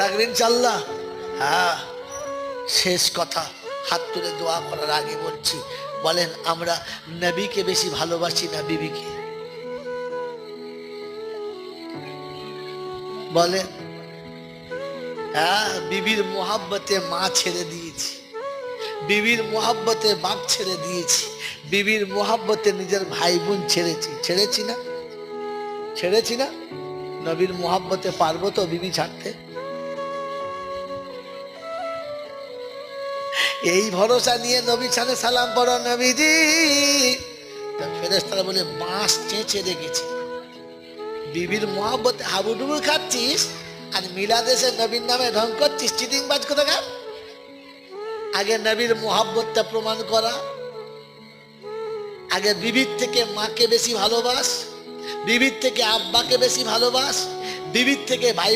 থাকবেন চাল্লা হ্যাঁ শেষ কথা, হাত তুলে দোয়া করার আগে বলছি, বলেন, আমরা নবীকে বেশি ভালোবাসি না বিবিকে? বলেন হ্যাঁ বিবির মোহাব্বতে মা ছেড়ে দিয়েছি, বিবির মোহাব্বতে বাপ ছেড়ে দিয়েছি, বিবির মোহাব্বতে নিজের ভাই বোন ছেড়েছি। ছেড়েছি না? ছেড়েছি না? নবীর মোহাব্বতে পারব তো বিবি ছাড়তে। এই ভরসা নিয়ে নবী ছাড়ে সালাম পড়ো নবীজি। ফেরেস্তারা বলে, বাঁশ চেঁচে রেখেছি। বিবির মোহাব্বতে হাবুডুবু খাচ্ছিস আর মিলাদেশে নবীর নামে ঢং করছিস, চিটিং বাজ কোথাকার? আগে নবীর মোহাব্বতটা প্রমাণ করা। আগে বিবির থেকে মাকে বেশি ভালোবাস। বিবির থেকে আব্বাকে বেশি ভালোবাস বিবির থেকে ভাই